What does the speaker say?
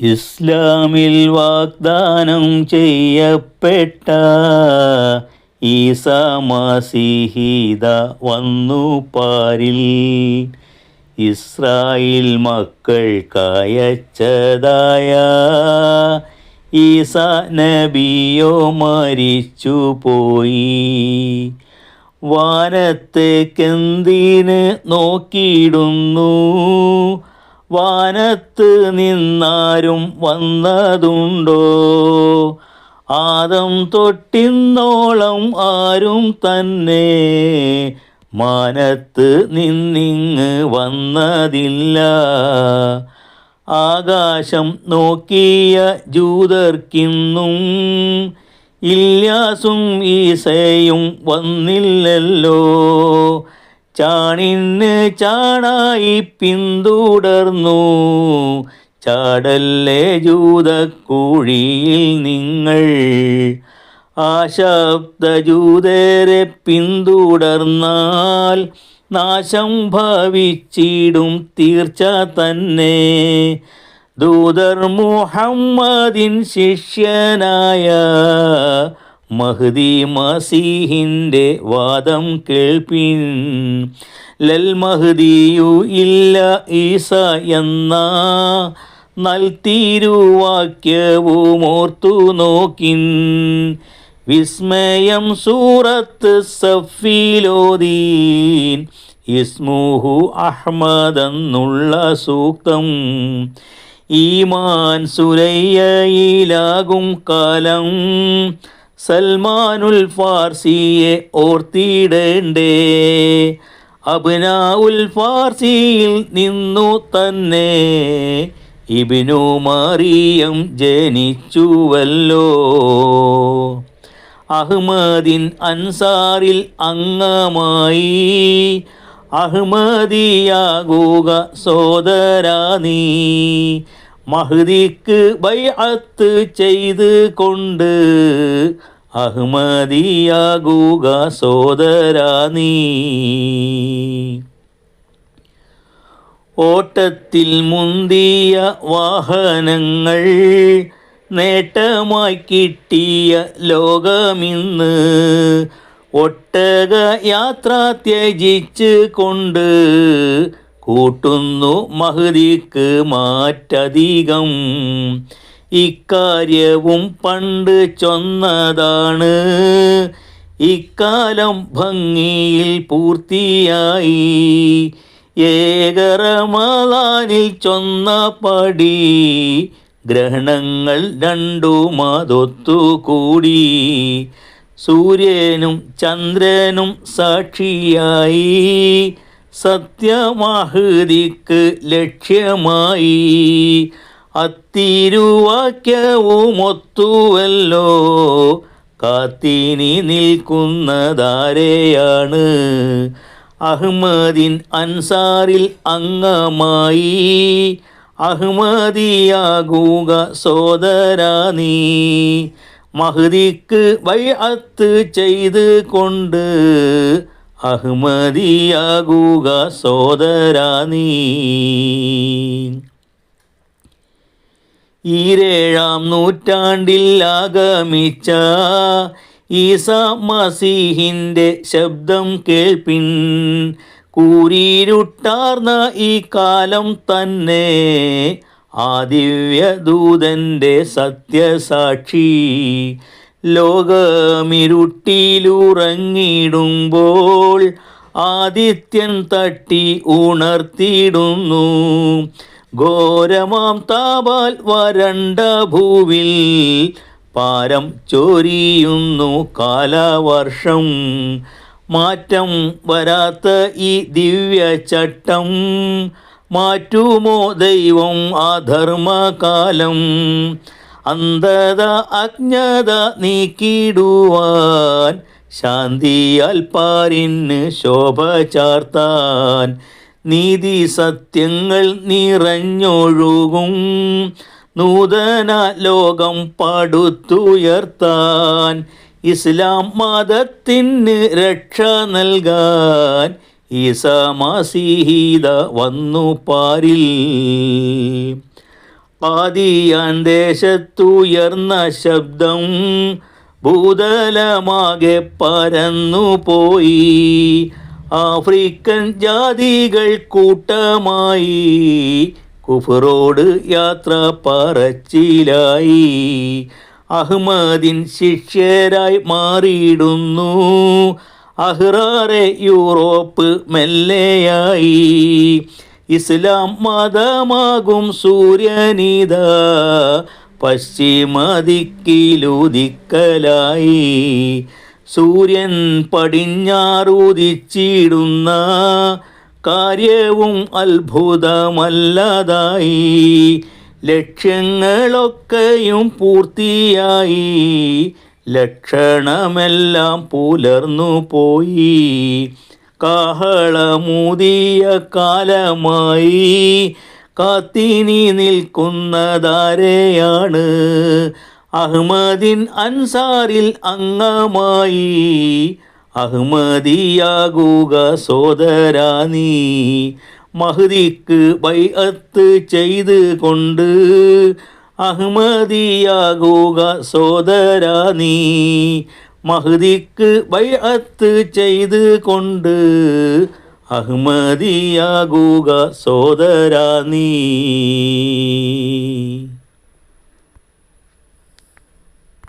ഇസ്ലാമിൽ വാഗ്ദാനം ചെയ്യപ്പെട്ട ഈസ മസിഹീദ വന്നു പാരിൽ. ഇസ്രായേൽ മക്കൾ മക്കൾക്കയച്ചതായ ഈസ നബിയോ മരിച്ചു പോയി. വാനത്തേക്കെന്തിന് നോക്കിയിടുന്നു? വാനത്ത് നിന്നാരും വന്നതുണ്ടോ? ആദം തൊട്ടിന്നോളം ആരും തന്നെ മാനത്ത് നിന്നിങ്ങ് വന്നതില്ല. ആകാശം നോക്കിയ ജൂതർക്കിന്നും ഇല്യാസും ഈസയും വന്നില്ലല്ലോ. ചാണിന് ചാണായി പിന്തുടർന്നു. ചാടല്ലേ ജൂതക്കുഴിയിൽ നിങ്ങൾ? ആശബ്ദ ജൂതരെ പിന്തുടർന്നാൽ നാശം ഭവിച്ചിടും തീർച്ച തന്നെ. ദൂതർ മുഹമ്മദിൻ ശിഷ്യനായ മഹദി മസീഹിന്റെ വാദം കേൾപ്പിൻ. ലൽ മഹദിയു ഇല്ല ഈസ എന്ന നൽത്തീരുവാക്യവും ഓർത്തു നോക്കിൻ. വിസ്മയം സൂറത്ത് സഫീലോദീൻ. ഇസ്മുഹു അഹ്മദ് എന്നുള്ള സൂക്തം. ഈമാൻ സുരയ്യയിലാകും കാലം. സൽമാനുൽ ഫാർസിയെ ഓർത്തിടേണ്ടേ? അബ്നാഉൽ ഫാർസിയിൽ നിന്നു തന്നെ ഇബിനു മറിയം ജനിച്ചുവല്ലോ. അഹ്മദിൻ അൻസാറിൽ അംഗമായി. അഹ്മദിയാകുക സോദരാ നീ. മഹദിക്ക് ബൈഅത്ത് ചെയ്ത് കൊണ്ട് അഹ്മദിയാകുക സോദരാ നീ. ഓട്ടത്തിൽ മുന്തിയ വാഹനങ്ങൾ നേട്ടമായി കിട്ടിയ ലോകമിന്ന് ഒട്ടക യാത്ര ത്യജിച്ച് കൊണ്ട് കൂട്ടുന്നു മഹദിക്ക് മാറ്റധികം. ഇക്കാര്യവും പണ്ട് ചൊന്നതാണ്. ഇക്കാലം ഭംഗിയിൽ പൂർത്തിയായി. ഏകറമാലാനിൽ ചൊന്ന പടി ഗ്രഹണങ്ങൾ രണ്ടു അതൊത്തുകൂടി സൂര്യനും ചന്ദ്രനും സാക്ഷിയായി. സത്യമഹദിക്ക് ലക്ഷ്യമായി. അത്തിരുവാക്യവുമൊത്തുവല്ലോ കാത്തിനി നിൽക്കുന്നതാരെയാണ്? അഹ്മദിൻ അൻസാറിൽ അംഗമായി. അഹ്മദിയാകുക സോദരാ നീ. മഹദിക്ക് വൈഅത്ത് ചെയ്ത് കൊണ്ട് അഹ്മദിയാകുക സോദരാ നീ. ഈരേഴാം നൂറ്റാണ്ടിൽ ആഗമിച്ച ഈസ മസീഹിന്റെ ശബ്ദം കേൾപ്പിൻ കൂരിരുട്ടാർന്ന ഈ കാലം തന്നെ ആ ദിവ്യദൂതന്റെ സത്യസാക്ഷി. ലോകമിരുട്ടിലുറങ്ങിടുമ്പോൾ ആദിത്യൻ തട്ടി ഉണർത്തിയിടുന്നു. ഘോരമാം താപാൽ വരണ്ട ഭൂവിൽ പാരം ചോരിയുന്നു കാലവർഷം. മാറ്റം വരാത്ത ഈ ദിവ്യ ചട്ടം മാറ്റുമോ ദൈവം അധർമ്മകാലം അന്ധത അജ്ഞത നീക്കിടുവാൻ ശാന്തിയാൽ പാരിന് ശോഭ ചാർത്താൻ. നീതി സത്യങ്ങൾ നിറഞ്ഞൊഴുകും നൂതന ലോകം പടുത്തുയർത്താൻ. ഇസ്ലാം മതത്തിന് രക്ഷ നൽകാൻ ഈസ മസീഹീദ വന്നു പാരിൽ. പാതിയാൻ ദേശത്തുയർന്ന ശബ്ദം ഭൂതലമാകെ പരന്നുപോയി ആഫ്രിക്കൻ ജാതികൾ കൂട്ടമായി കുഫറോട് യാത്ര പറച്ചിലായി. അഹ്മദിൻ ശിഷ്യരായി മാറിയിടുന്നു. അഹ്റാറെ യൂറോപ്പ് മെല്ലെയായി. ഇസ്ലാം മതമാകും സൂര്യനിത. പശ്ചിമദിക്കിലുദിക്കലായി. സൂര്യൻ പടിഞ്ഞാറുദിച്ചിടുന്ന കാര്യവും അത്ഭുതമല്ലതായി. ലക്ഷ്യങ്ങളൊക്കെയും പൂർത്തിയായി. ലക്ഷണമെല്ലാം പുലർന്നു പോയി കാഹളമൂതിയ കാലമായി കാത്തിനി നിൽക്കുന്നതാരെയാണ്? അഹ്മദിൻ അൻസാറിൽ അംഗമായി. അഹ്മദിയാകുക സോദരാ നീ. മഹദിക്ക് ബൈഅത്ത് ചെയ്ത് കൊണ്ട് അഹ്മദിയാകുക സോദരാ നീ. മഹദിക്ക് ബൈഅത്ത് ചെയ്ത് കൊണ്ട് അഹ്മദിയാകുക സോദരാ നീ.